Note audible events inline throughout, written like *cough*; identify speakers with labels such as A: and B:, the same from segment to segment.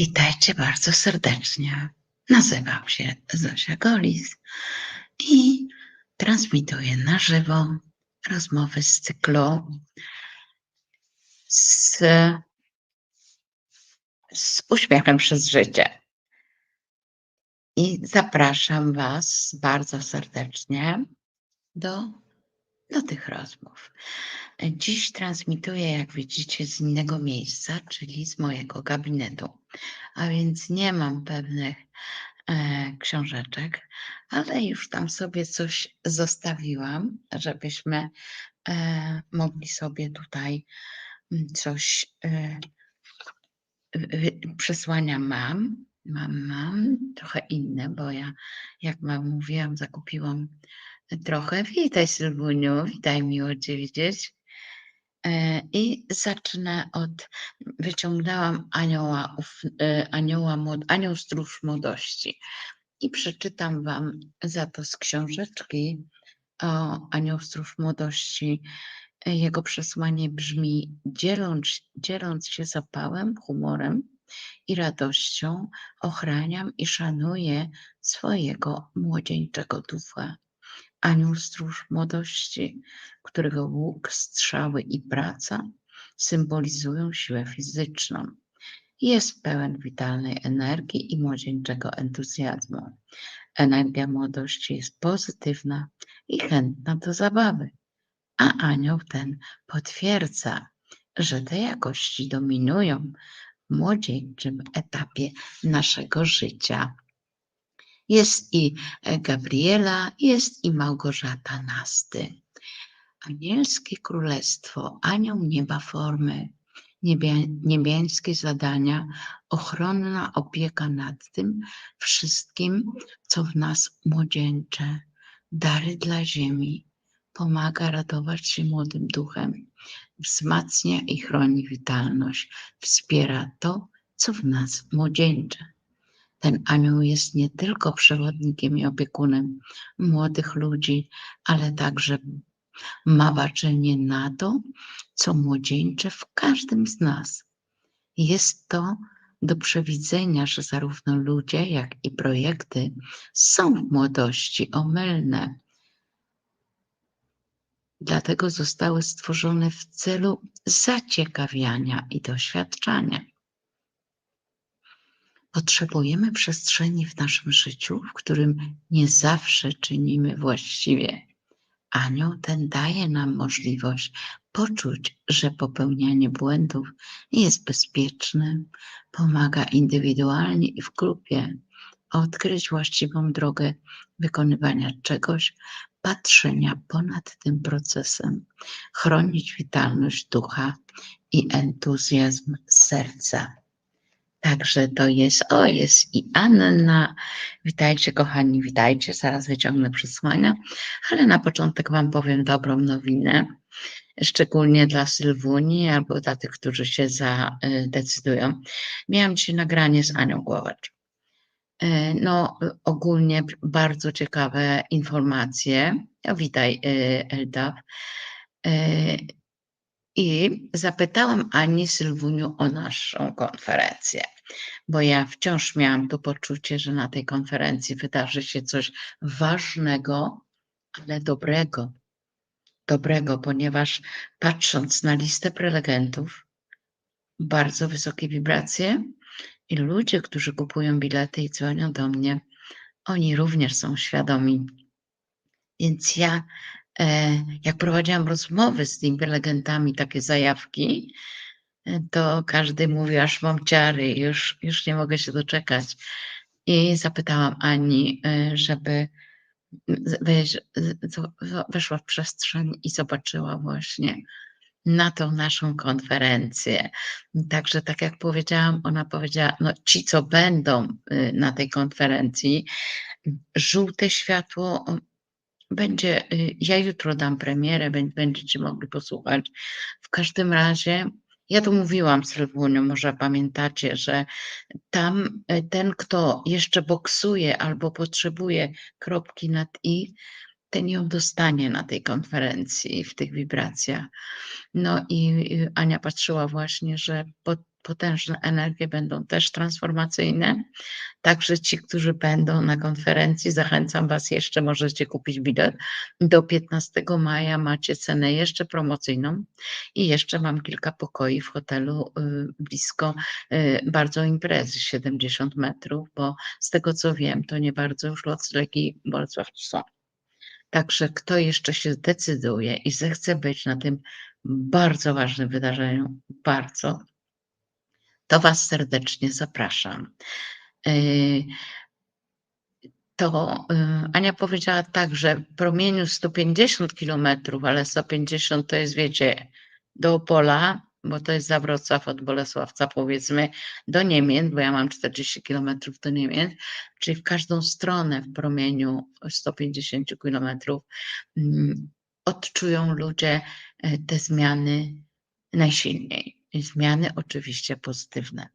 A: Witajcie bardzo serdecznie. Nazywam się Zosia Golis i transmituję na żywo rozmowy z cyklu z, z uśmiechem przez życie. I zapraszam Was bardzo serdecznie do, do tych rozmów. Dziś transmituję, jak widzicie, z innego miejsca, czyli z mojego gabinetu. A więc nie mam pewnych e, książeczek, ale już tam sobie coś zostawiłam, żebyśmy e, mogli sobie tutaj mm, coś. E, przesłania mam. Mam, mam trochę inne, bo ja, jak wam mówiłam, zakupiłam trochę. Witaj Sylwuniu, witaj, miło Cię widzieć. I zacznę od, wyciągnęłam anioła, e, anioła anioł stróż młodości i przeczytam Wam za to z książeczki o anioł stróż młodości. E, Jego przesłanie brzmi, dzieląc, dzieląc się zapałem, humorem i radością, ochraniam i szanuję swojego młodzieńczego ducha. Anioł stróż młodości, którego łuk, strzały i praca symbolizują siłę fizyczną. Jest pełen witalnej energii i młodzieńczego entuzjazmu. Energia młodości jest pozytywna i chętna do zabawy, a anioł ten potwierdza, że te jakości dominują w młodzieńczym etapie naszego życia. Jest i e, Gabriela, jest i Małgorzata Nasty. Anielskie królestwo, anioł nieba formy, niebia, niebiańskie zadania, ochronna opieka nad tym wszystkim, co w nas młodzieńcze, dary dla ziemi, pomaga radować się młodym duchem, wzmacnia i chroni witalność, wspiera to, co w nas młodzieńcze. Ten anioł jest nie tylko przewodnikiem i opiekunem młodych ludzi, ale także ma baczenie na to, co młodzieńcze w każdym z nas. Jest to do przewidzenia, że zarówno ludzie, jak i projekty są w młodości omylne. Dlatego zostały stworzone w celu zaciekawiania i doświadczania. Potrzebujemy przestrzeni w naszym życiu, w którym nie zawsze czynimy właściwie. Anioł ten daje nam możliwość poczuć, że popełnianie błędów jest bezpieczne, pomaga indywidualnie i w grupie odkryć właściwą drogę wykonywania czegoś, patrzenia ponad tym procesem, chronić witalność ducha i entuzjazm serca. Także to jest, o jest i Anna. Witajcie kochani, witajcie. Zaraz wyciągnę przesłania, ale na początek Wam powiem dobrą nowinę, szczególnie dla Sylwuni albo dla tych, którzy się zadecydują. Miałam dzisiaj nagranie z Anią Głowacz. E, No, ogólnie bardzo ciekawe informacje. Witaj, e, Elda. I zapytałam Ani Sylwuniu o naszą konferencję, bo ja wciąż miałam to poczucie, że na tej konferencji wydarzy się coś ważnego, ale dobrego. Dobrego, ponieważ patrząc na listę prelegentów, bardzo wysokie wibracje i ludzie, którzy kupują bilety i dzwonią do mnie, oni również są świadomi. Więc ja, jak prowadziłam rozmowy z tymi prelegentami, takie zajawki, e, to każdy mówi, aż mam ciary, już, już nie mogę się doczekać. I zapytałam Ani, e, żeby weszła w przestrzeń i zobaczyła właśnie na tą naszą konferencję. Także tak jak powiedziałam, ona powiedziała, no ci, co będą y, na tej konferencji, żółte światło będzie, y, ja jutro dam premierę, bę- będziecie mogli posłuchać. W każdym razie, ja tu mówiłam Sylwuniu, może pamiętacie, że tam y, ten, kto jeszcze boksuje albo potrzebuje kropki nad i, ten ją dostanie na tej konferencji w tych wibracjach. No i y, Ania patrzyła właśnie, że po potężne energie będą też transformacyjne. Także ci, którzy będą na konferencji, zachęcam Was jeszcze, możecie kupić bilet. Do 15 maja macie cenę jeszcze promocyjną i jeszcze mam kilka pokoi w hotelu y, blisko y, bardzo imprezy, 70 metrów, bo z tego co wiem, to nie bardzo już noclegi w są. Także kto jeszcze się zdecyduje i zechce być na tym bardzo ważnym wydarzeniu, bardzo, to Was serdecznie zapraszam. Yy, to yy, Ania powiedziała tak, że w promieniu 150 kilometrów, ale 150 to jest, wiecie, do Opola, bo to jest za Wrocław od Bolesławca, powiedzmy, do Niemiec, bo ja mam 40 kilometrów do Niemiec, czyli w każdą stronę w promieniu 150 kilometrów mm, odczują ludzie e, te zmiany najsilniej. Zmiany oczywiście pozytywne.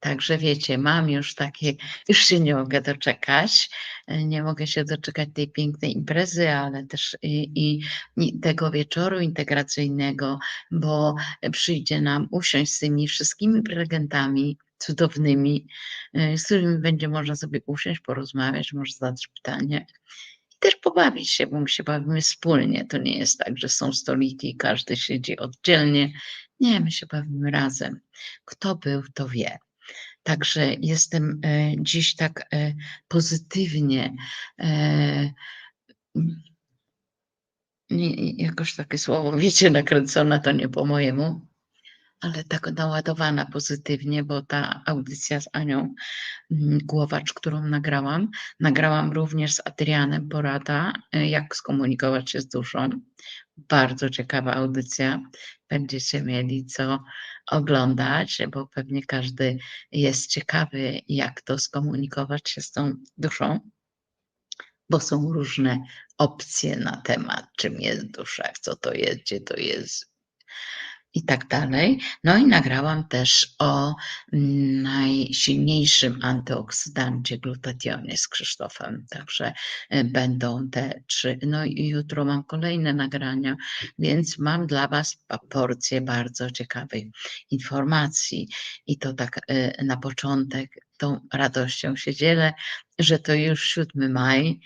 A: Także wiecie, mam już takie, już się nie mogę doczekać. E, nie mogę się doczekać tej pięknej imprezy, ale też i, i, i, tego wieczoru integracyjnego, bo przyjdzie nam usiąść z tymi wszystkimi prelegentami cudownymi, e, z którymi będzie można sobie usiąść, porozmawiać, może zadać pytanie też pobawić się, bo my się bawimy wspólnie. To nie jest tak, że są stoliki i każdy siedzi oddzielnie. Nie, my się bawimy razem. Kto był, to wie. Także jestem e, dziś tak e, pozytywnie, e, jakoś takie słowo, wiecie, nakręcona to nie po mojemu, ale tak naładowana pozytywnie, bo ta audycja z Anią mm, Głowacz, którą nagrałam, nagrałam również z Adrianem Porada, jak skomunikować się z duszą. Bardzo ciekawa audycja, będziecie mieli co oglądać, bo pewnie każdy jest ciekawy, jak to skomunikować się z tą duszą, bo są różne opcje na temat, czym jest dusza, co to jest, gdzie to jest, i tak dalej. No i nagrałam też o najsilniejszym antyoksydancie glutationie z Krzysztofem. Także e, będą te trzy. No i jutro mam kolejne nagrania, więc mam dla Was porcję bardzo ciekawej informacji. I to tak e, na początek tą radością się dzielę, że to już 7 maj.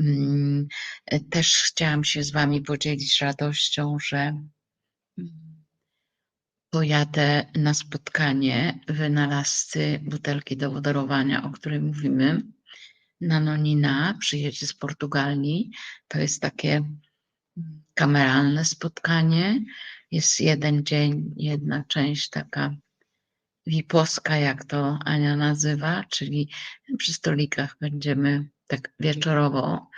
A: Mm, e, też chciałam się z Wami podzielić radością, że mm, pojadę na spotkanie wynalazcy butelki do wodorowania, o której mówimy. Nanonina przyjedzie z Portugalii. To jest takie kameralne spotkanie. Jest jeden dzień, jedna część taka wiposka, jak to Ania nazywa, czyli przy stolikach będziemy tak wieczorowo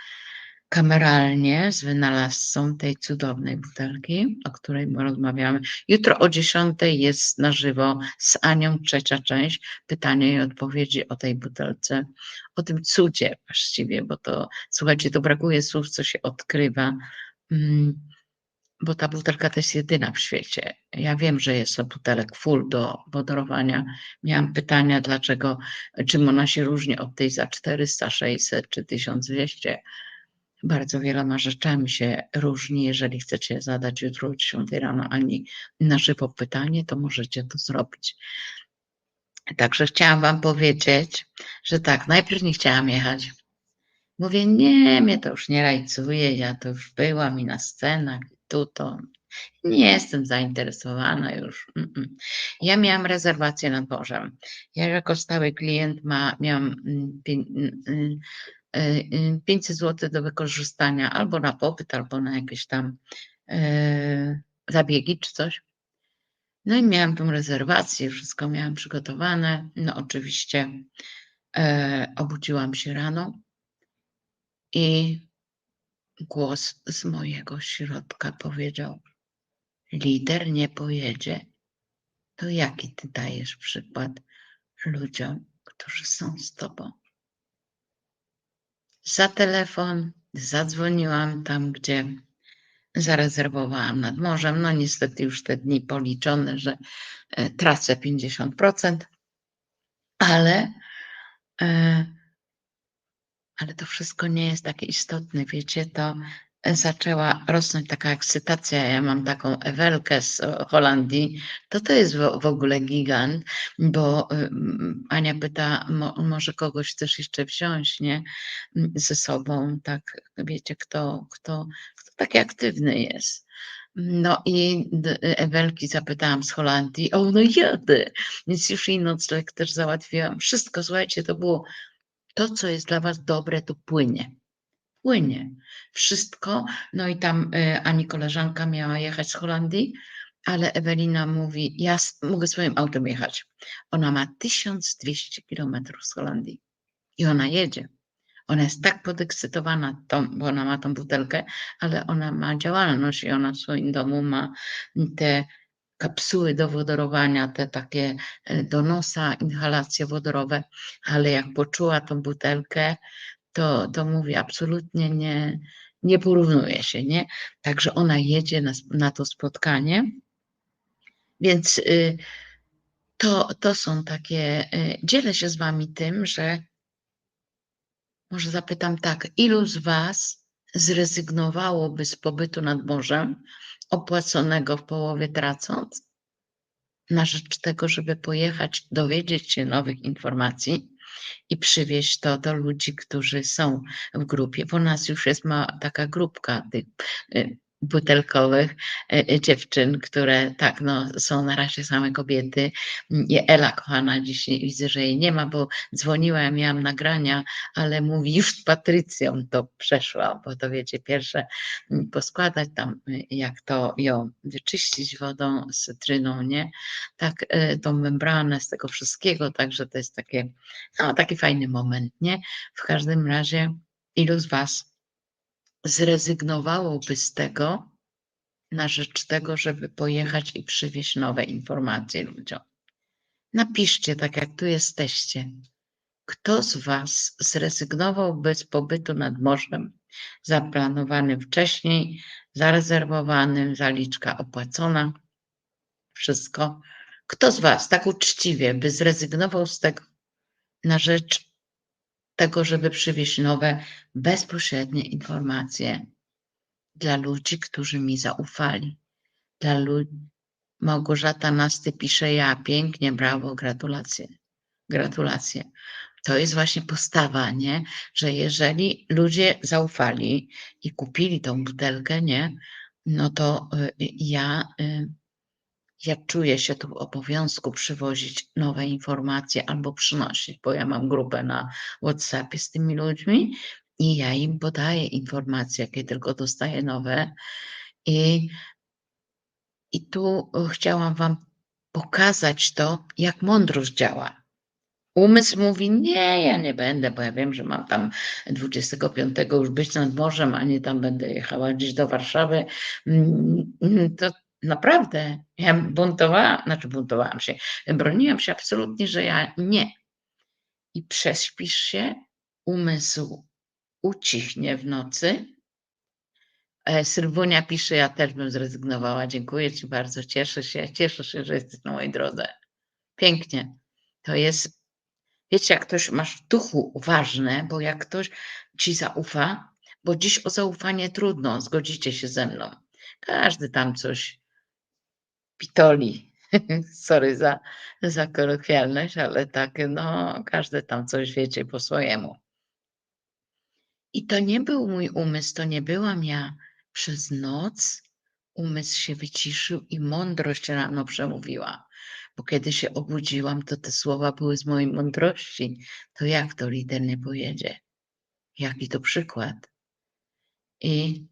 A: kameralnie z wynalazcą tej cudownej butelki, o której rozmawiamy. Jutro o 10 jest na żywo z Anią trzecia część, pytania i odpowiedzi o tej butelce, o tym cudzie właściwie, bo to, słuchajcie, to brakuje słów, co się odkrywa, mm, bo ta butelka to jest jedyna w świecie. Ja wiem, że jest to butelek full do wodorowania. Miałam pytania, dlaczego, czym ona się różni od tej za 400, 600 czy 1200 bardzo wieloma rzeczami się różni. Jeżeli chcecie zadać jutro o 10 rano ani na żywo pytanie, to możecie to zrobić. Także chciałam Wam powiedzieć, że tak, najpierw nie chciałam jechać. Mówię, nie, mnie to już nie rajcuje, ja to już byłam i na scenach, i tu to. Nie jestem zainteresowana już. Ja miałam rezerwację nad morzem. Ja jako stały klient ma, miałam mm, 500 y, zł do wykorzystania albo na popyt, albo na jakieś tam e, zabiegi czy coś. No i miałam tą rezerwację, wszystko miałam przygotowane. No oczywiście obudziłam się rano i głos z mojego środka powiedział: Lider nie pojedzie. To jaki ty dajesz przykład ludziom, którzy są z tobą? Za telefon, zadzwoniłam tam, gdzie zarezerwowałam nad morzem. No niestety już te dni policzone, że e, tracę 50%, ale, e, ale to wszystko nie jest takie istotne. Wiecie, to zaczęła rosnąć taka ekscytacja. Ja mam taką Ewelkę z Holandii. To to jest w, ogóle gigant, bo Ania pyta, mo, może kogoś chcesz jeszcze wziąć, nie? Ze sobą, tak, wiecie, kto, kto, kto taki aktywny jest. No i Ewelki zapytałam z Holandii, o no jadę, więc już jej nocleg też załatwiłam. Wszystko, słuchajcie, to było to, co jest dla Was dobre, to płynie płynie. Wszystko. No i tam y, Ani koleżanka miała jechać z Holandii, ale Ewelina mówi, ja mogę swoim autem jechać. Ona ma 1200 kilometrów z Holandii i ona jedzie. Ona jest tak podekscytowana, tą, bo ona ma tą butelkę, ale ona ma działalność i ona w swoim domu ma te kapsuły do wodorowania, te takie y, do nosa, inhalacje wodorowe, ale jak poczuła tą butelkę, to, to mówię, absolutnie nie, nie porównuje się, nie? Także ona jedzie na, na to spotkanie. Więc y, to, to są takie, y, dzielę się z Wami tym, że może zapytam tak, ilu z Was zrezygnowałoby z pobytu nad morzem, opłaconego w połowie tracąc, na rzecz tego, żeby pojechać, dowiedzieć się nowych informacji, i przywieźć to do ludzi, którzy są w grupie, bo nas już jest ma taka grupka tych y, butelkowych e, e, dziewczyn, które tak, no, są na razie same kobiety. Ela kochana, dzisiaj widzę, że jej nie ma, bo dzwoniła, ja miałam nagrania, ale mówi już z Patrycją to przeszła, bo to wiecie, pierwsze poskładać tam, y, jak to ją wyczyścić wodą cytryną, nie? Tak, tą membranę z tego wszystkiego, także to jest takie, no, taki fajny moment, nie? W każdym razie, ilu z Was zrezygnowałoby z tego na rzecz tego, żeby pojechać i przywieźć nowe informacje ludziom. Napiszcie tak, jak tu jesteście. Kto z Was zrezygnowałby z pobytu nad morzem zaplanowanym wcześniej, zarezerwowanym, zaliczka opłacona, wszystko? Kto z Was tak uczciwie by zrezygnował z tego na rzecz tego, żeby przywieźć nowe, bezpośrednie informacje dla ludzi, którzy mi zaufali. Dla ludzi. Małgorzata Nasty pisze ja, pięknie, brawo, gratulacje. Gratulacje. To jest właśnie postawa, nie? Że jeżeli ludzie zaufali i kupili tą butelkę, nie? No to y, ja y, ja czuję się tu w obowiązku przywozić nowe informacje albo przynosić, bo ja mam grupę na WhatsAppie z tymi ludźmi i ja im podaję informacje, jakie tylko dostaję nowe. I, i tu chciałam Wam pokazać to, jak mądrość działa. Umysł mówi, nie, ja nie będę, bo ja wiem, że mam tam 25 już być nad morzem, a nie tam będę jechała gdzieś do Warszawy. Mm, to Naprawdę, ja buntowałam, znaczy buntowałam się, broniłam się absolutnie, że ja nie. I prześpisz się, umysł ucichnie w nocy. E, Sylwunia pisze, ja też bym zrezygnowała. Dziękuję Ci bardzo, cieszę się, cieszę się, że jesteś na mojej drodze. Pięknie. To jest, wiecie, jak ktoś masz w duchu ważne, bo jak ktoś Ci zaufa, bo dziś o zaufanie trudno, zgodzicie się ze mną. Każdy tam coś pitoli. *laughs* Sorry za, za kolokwialność, ale tak, no, każdy tam coś wiecie po swojemu. I to nie był mój umysł, to nie byłam ja. Przez noc umysł się wyciszył i mądrość rano przemówiła. Bo kiedy się obudziłam, to te słowa były z mojej mądrości. To jak to lider nie pojedzie? Jaki to przykład? I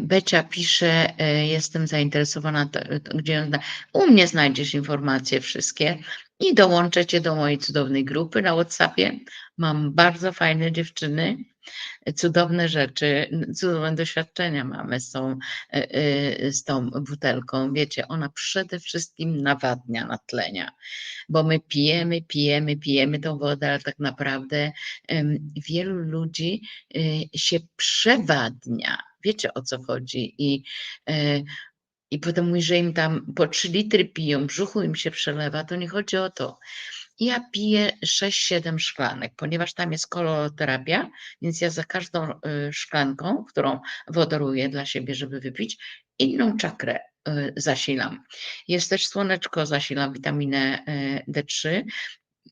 A: Becia pisze, e, jestem zainteresowana, gdzie u mnie znajdziesz informacje wszystkie i dołączę cię do mojej cudownej grupy na WhatsAppie. Mam bardzo fajne dziewczyny, cudowne rzeczy, cudowne doświadczenia mamy z tą, e, z tą butelką. Wiecie, ona przede wszystkim nawadnia, natlenia, bo my pijemy, pijemy, pijemy tą wodę, ale tak naprawdę wielu ludzi się przewadnia Wiecie o co chodzi. I e, i potem mówi, że im tam po 3 litry piją, brzuchu im się przelewa, to nie chodzi o to. Ja piję 6-7 szklanek, ponieważ tam jest koloroterapia, więc ja za każdą y, szklanką, którą wodoruję dla siebie, żeby wypić, inną czakrę y, zasilam. Jest też słoneczko, zasilam witaminę y, D3,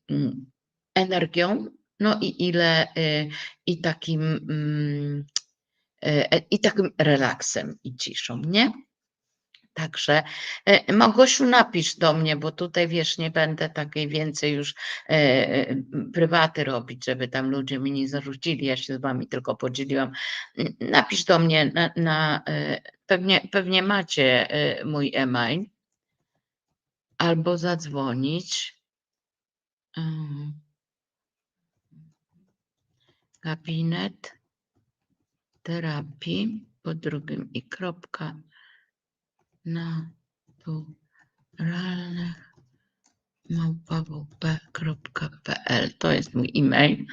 A: mm, energią, no i ile i takim mm, i takim relaksem i ciszą, nie? Także e, Małgosiu, napisz do mnie, bo tutaj wiesz, nie będę takiej więcej już e, e, prywaty robić, żeby tam ludzie mi nie zarzucili. Ja się z wami tylko podzieliłam. Napisz do mnie na, na pewnie, pewnie macie mój e-mail albo zadzwonić. Gabinet terapii po drugim i kropka naturalnych małpawp.pl to jest mój e-mail.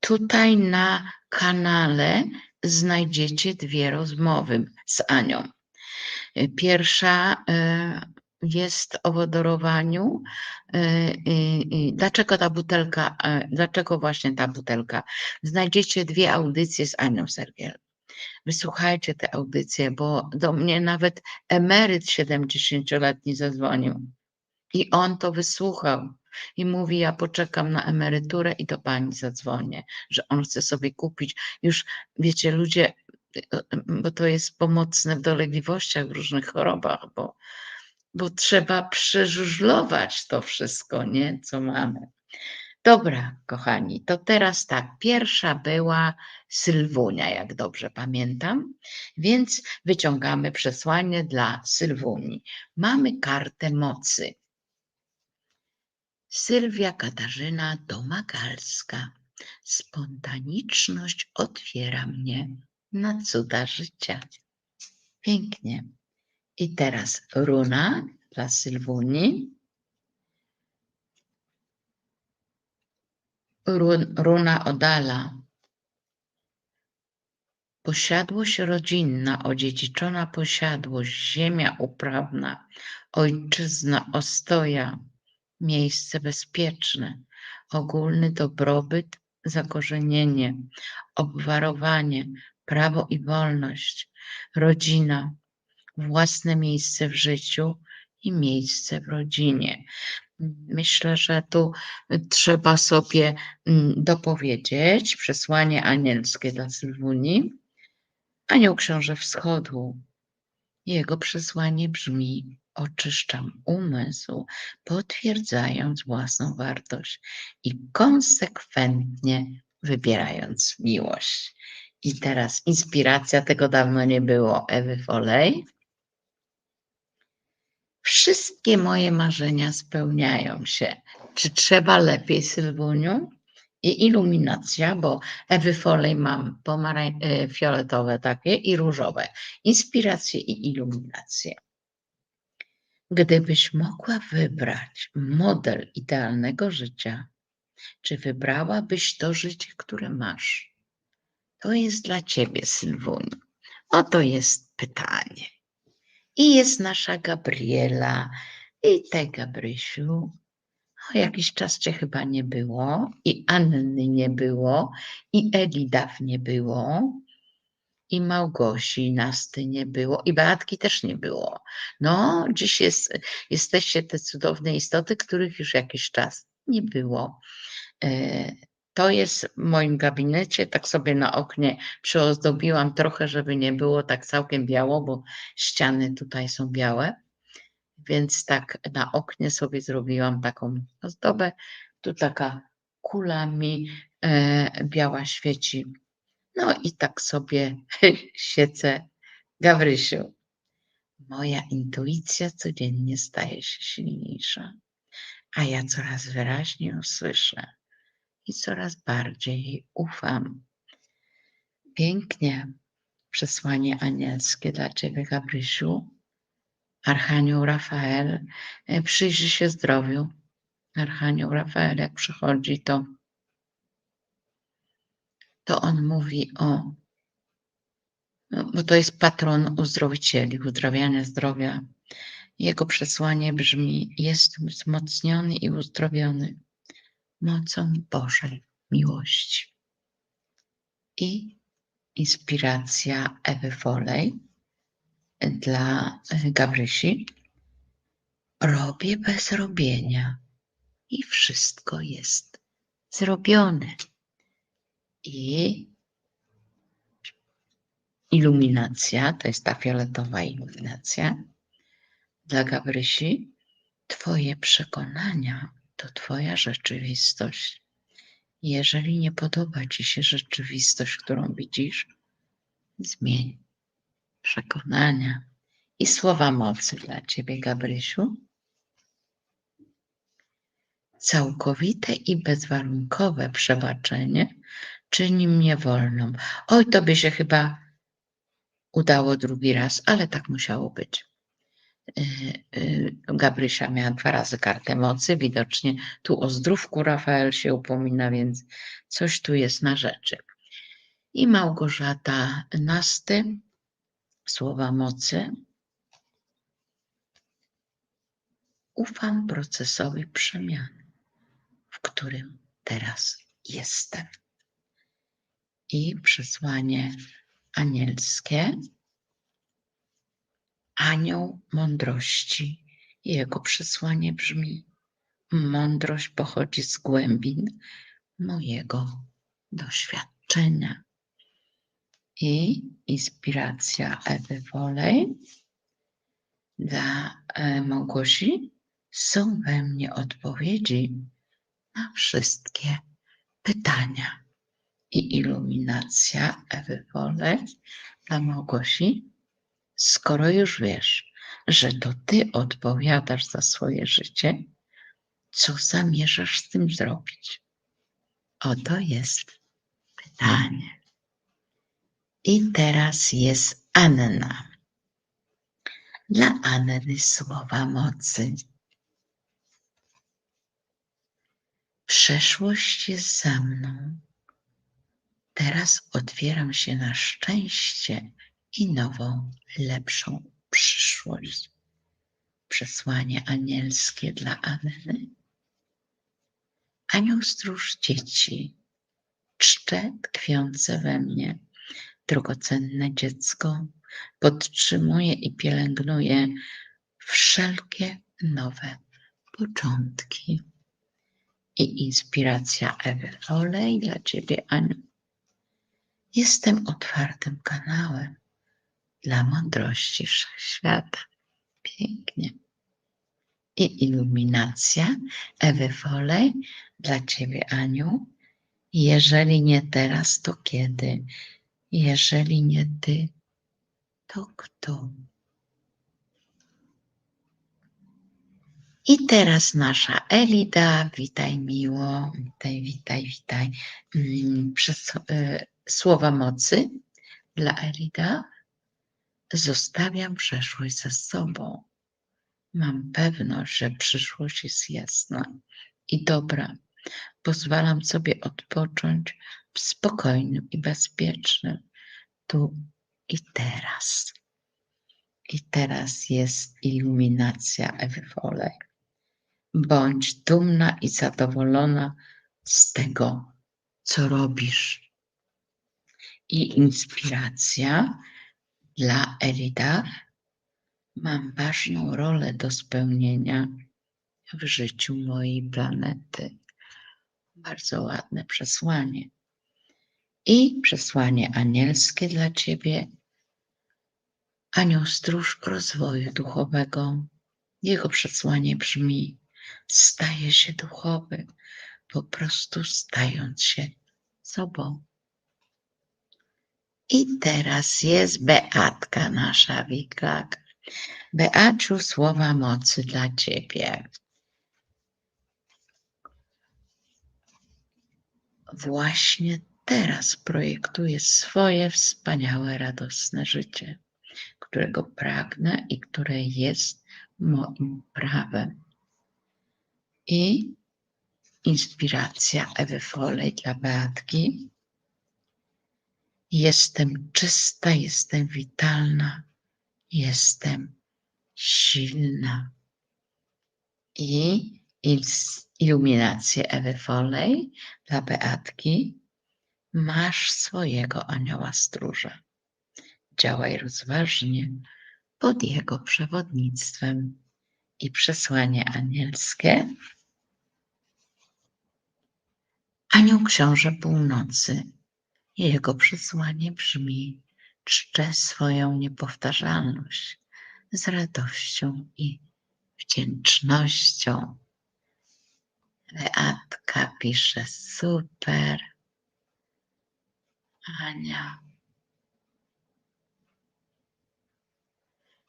A: Tutaj na kanale znajdziecie dwie rozmowy z Anią. Pierwsza e, jest o wodorowaniu. E, dlaczego ta butelka, e, dlaczego właśnie ta butelka? Znajdziecie dwie audycje z Anią Sergiel wysłuchajcie te audycje, bo do mnie nawet emeryt 70-letni zadzwonił i on to wysłuchał. I mówi, ja poczekam na emeryturę i do pani zadzwonię, że on chce sobie kupić. Już wiecie, ludzie, bo to jest pomocne w dolegliwościach, w różnych chorobach, bo, bo trzeba przeżużlować to wszystko, nie, co mamy. Dobra, kochani, to teraz tak. Pierwsza była Sylwunia, jak dobrze pamiętam, więc wyciągamy przesłanie dla Sylwuni. Mamy kartę mocy. Sylwia Katarzyna Domagalska. Spontaniczność otwiera mnie na cuda życia. Pięknie. I teraz runa dla Sylwuni. Runa Odala. Posiadłość rodzinna, odziedziczona posiadłość, ziemia uprawna, ojczyzna, ostoja, miejsce bezpieczne, ogólny dobrobyt, zakorzenienie, obwarowanie, prawo i wolność, rodzina, własne miejsce w życiu i miejsce w rodzinie. Myślę, że tu trzeba sobie mm, dopowiedzieć przesłanie anielskie dla Sylwuni. Anioł Książę Wschodu. Jego przesłanie brzmi: Oczyszczam umysł, potwierdzając własną wartość i konsekwentnie wybierając miłość. I teraz inspiracja, tego dawno nie było, Ewy Folej. Wszystkie moje marzenia spełniają się. Czy trzeba lepiej, Sylwuniu? I iluminacja, bo Ewy Folej mam pomarań- e, fioletowe takie i różowe. Inspirację i iluminację. Gdybyś mogła wybrać model idealnego życia, czy wybrałabyś to życie, które masz? To jest dla ciebie, Sylwuniu. Oto jest pytanie. I jest nasza Gabriela. I te Gabrysiu. O jakiś czas cię chyba nie było. I Anny nie było. I Eli nie było. I Małgosi Nasty nie było. I Beatki też nie było. No, dziś jest, jesteście te cudowne istoty, których już jakiś czas nie było. E, to jest w moim gabinecie, tak sobie na oknie przyozdobiłam trochę, żeby nie było tak całkiem biało, bo ściany tutaj są białe. Więc tak na oknie sobie zrobiłam taką ozdobę. Tu taka kula mi e, biała świeci. No i tak sobie *laughs* siedzę. Gawrysiu, moja intuicja codziennie staje się silniejsza, a ja coraz wyraźniej usłyszę i coraz bardziej ufam. Pięknie przesłanie anielskie dla Ciebie, Gabrysiu. Archanioł Rafael e, przyjrzy się zdrowiu. Archanioł Rafael, jak przychodzi, to, to on mówi o No, bo to jest patron uzdrowicieli, uzdrawiania zdrowia. Jego przesłanie brzmi: Jestem wzmocniony i uzdrowiony mocą Bożej miłości. I inspiracja Ewy Folej dla Gabrysi. Robię bez robienia i wszystko jest zrobione. I iluminacja, to jest ta fioletowa iluminacja dla Gabrysi. Twoje przekonania to Twoja rzeczywistość. Jeżeli nie podoba Ci się rzeczywistość, którą widzisz, zmień przekonania i słowa mocy dla Ciebie, Gabrysiu. Całkowite i bezwarunkowe przebaczenie czyni mnie wolną. Oj, to by się chyba udało drugi raz, ale tak musiało być. Y, y, Gabrysia miała dwa razy kartę mocy. Widocznie tu o zdrówku Rafael się upomina, więc coś tu jest na rzeczy. I Małgorzata Nasty, słowa mocy. Ufam procesowi przemian, w którym teraz jestem. I przesłanie anielskie anioł mądrości. Jego przesłanie brzmi: Mądrość pochodzi z głębin mojego doświadczenia. I inspiracja Ewy Wolej dla e, Małgosi są we mnie odpowiedzi na wszystkie pytania. I iluminacja Ewy Wolej dla Małgosi skoro już wiesz, że to ty odpowiadasz za swoje życie, co zamierzasz z tym zrobić? Oto jest pytanie. I teraz jest Anna. Dla Anny słowa mocy. Przeszłość jest za mną. Teraz otwieram się na szczęście i nową, lepszą przyszłość. Przesłanie anielskie dla Anny. Anioł stróż dzieci, czcze tkwiące we mnie, drogocenne dziecko, podtrzymuje i pielęgnuje wszelkie nowe początki. I inspiracja Ewy Olej dla Ciebie, Aniu. Jestem otwartym kanałem dla mądrości wszechświata. Pięknie. I iluminacja Ewy Folej dla Ciebie, Aniu. Jeżeli nie teraz, to kiedy? Jeżeli nie Ty, to kto? I teraz nasza Elida. Witaj miło. Witaj, witaj, witaj. Mm, przez y, słowa mocy dla Elida. Zostawiam przeszłość ze sobą. Mam pewność, że przyszłość jest jasna i dobra. Pozwalam sobie odpocząć w spokojnym i bezpiecznym tu i teraz. I teraz jest iluminacja Ewy Wolej. Bądź dumna i zadowolona z tego, co robisz. I inspiracja dla Elida mam ważną rolę do spełnienia w życiu mojej planety. Bardzo ładne przesłanie. I przesłanie anielskie dla Ciebie. Anioł stróż rozwoju duchowego. Jego przesłanie brzmi: staje się duchowy, po prostu stając się sobą. I teraz jest Beatka, nasza wiklak. Beaciu, słowa mocy dla Ciebie. Właśnie teraz projektuję swoje wspaniałe, radosne życie, którego pragnę i które jest moim prawem. I inspiracja Ewy Foley dla Beatki Jestem czysta, jestem witalna, jestem silna. I iluminację Ewy Folej dla Beatki. Masz swojego anioła stróża. Działaj rozważnie pod jego przewodnictwem. I przesłanie anielskie. Anioł Książę Północy. Jego przesłanie brzmi: czczę swoją niepowtarzalność z radością i wdzięcznością. Beatka pisze super. Ania.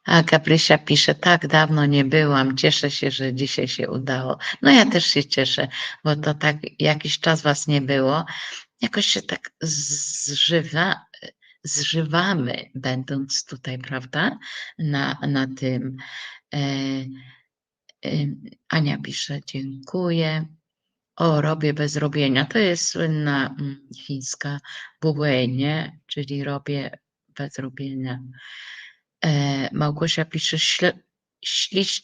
A: A Gabrysia pisze, tak dawno nie byłam, cieszę się, że dzisiaj się udało. No ja też się cieszę, bo to tak jakiś czas was nie było. Jakoś się tak zżywa, zżywamy, będąc tutaj, prawda, na, na tym. E, e, Ania pisze, dziękuję. O, robię bez robienia. To jest słynna mm, chińska bułenie, czyli robię bez robienia. E, Małgosia pisze,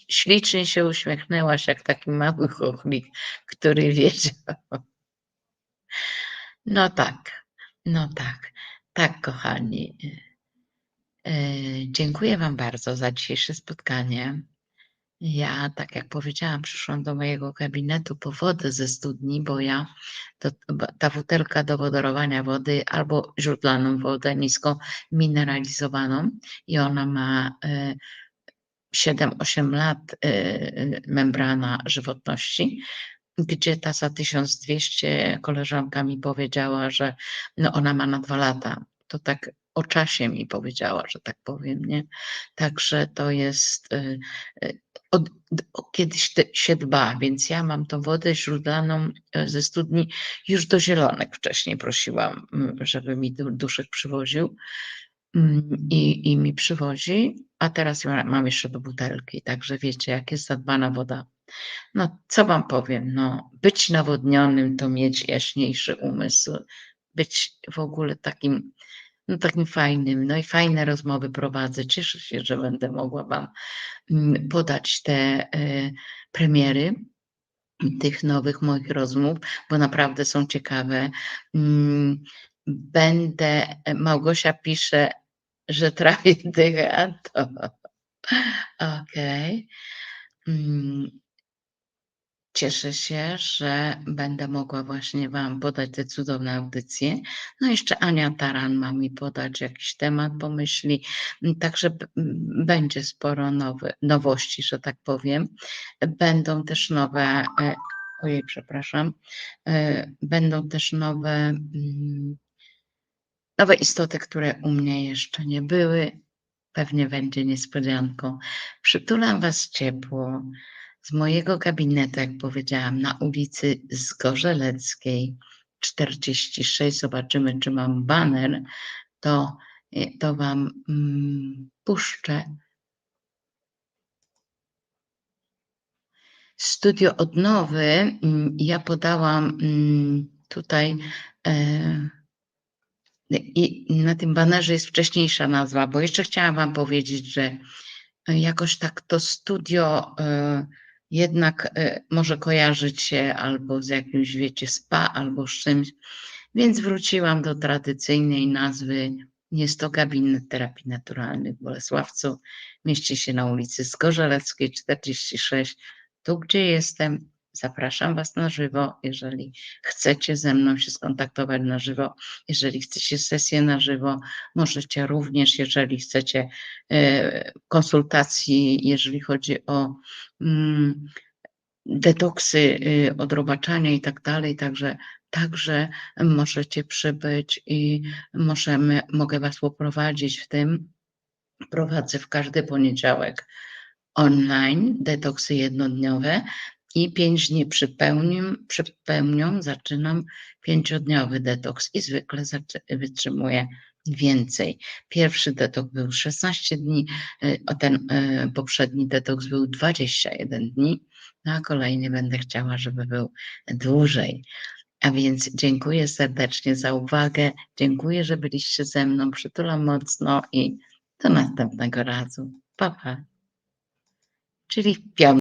A: ślicznie się uśmiechnęłaś, jak taki mały chochlik, który *laughs* wiedział. No tak, no tak, tak, kochani. E, dziękuję Wam bardzo za dzisiejsze spotkanie. Ja, tak jak powiedziałam, przyszłam do mojego gabinetu po wodę ze studni, bo ja to, ta butelka do wodorowania wody albo źródlaną wodę nisko mineralizowaną i ona ma 7-8 e, lat e, membrana żywotności, gdzie ta za 1200 koleżanka mi powiedziała, że no ona ma na dwa lata. To tak o czasie mi powiedziała, że tak powiem, nie? Także to jest y, y, od, od, kiedyś się dba, więc ja mam tą wodę źródlaną y, ze studni już do zielonek wcześniej prosiłam, żeby mi duszek przywoził mm, i, i mi przywozi, a teraz mam jeszcze do butelki, także wiecie, jak jest zadbana woda. No, co wam powiem, no, być nawodnionym to mieć jaśniejszy umysł, być w ogóle takim no, takim fajnym, no i fajne rozmowy prowadzę. Cieszę się, że będę mogła Wam mm, podać te e, premiery tych nowych moich rozmów, bo naprawdę są ciekawe. Mm, będę, e, Małgosia pisze, że trafię dycha, to *laughs* okej. Okay. Cieszę się, że będę mogła właśnie Wam podać te cudowne audycje. No jeszcze Ania Taran ma mi podać jakiś temat pomyśli, także będzie sporo nowy, nowości, że tak powiem. Będą też nowe, e, ojej, przepraszam, e, będą też nowe, mm, nowe istoty, które u mnie jeszcze nie były. Pewnie będzie niespodzianką. Przytulam Was ciepło z mojego gabinetu, jak powiedziałam, na ulicy Zgorzeleckiej 46, zobaczymy, czy mam baner, to, e, to Wam mm, puszczę. Studio odnowy, mm, ja podałam mm, tutaj e, i na tym banerze jest wcześniejsza nazwa, bo jeszcze chciałam Wam powiedzieć, że jakoś tak to studio e, jednak e, może kojarzyć się albo z jakimś, wiecie, spa, albo z czymś. Więc wróciłam do tradycyjnej nazwy. Jest to gabinet terapii naturalnych w Bolesławcu. Mieści się na ulicy Zgorzeleckiej 46. Tu, gdzie jestem, Zapraszam Was na żywo, jeżeli chcecie ze mną się skontaktować na żywo, jeżeli chcecie sesję na żywo, możecie również, jeżeli chcecie e, konsultacji, jeżeli chodzi o mm, detoksy y, odrobaczania i tak dalej, także także możecie przybyć i możemy, mogę Was poprowadzić w tym. Prowadzę w każdy poniedziałek online detoksy jednodniowe i pięć dni przy pełnią, zaczynam pięciodniowy detoks i zwykle wytrzymuję więcej. Pierwszy detoks był 16 dni, e, a ten e, poprzedni detoks był 21 dni, no a kolejny będę chciała, żeby był dłużej. A więc dziękuję serdecznie za uwagę. Dziękuję, że byliście ze mną. Przytulam mocno i do następnego razu. Pa, pa. Czyli piątek.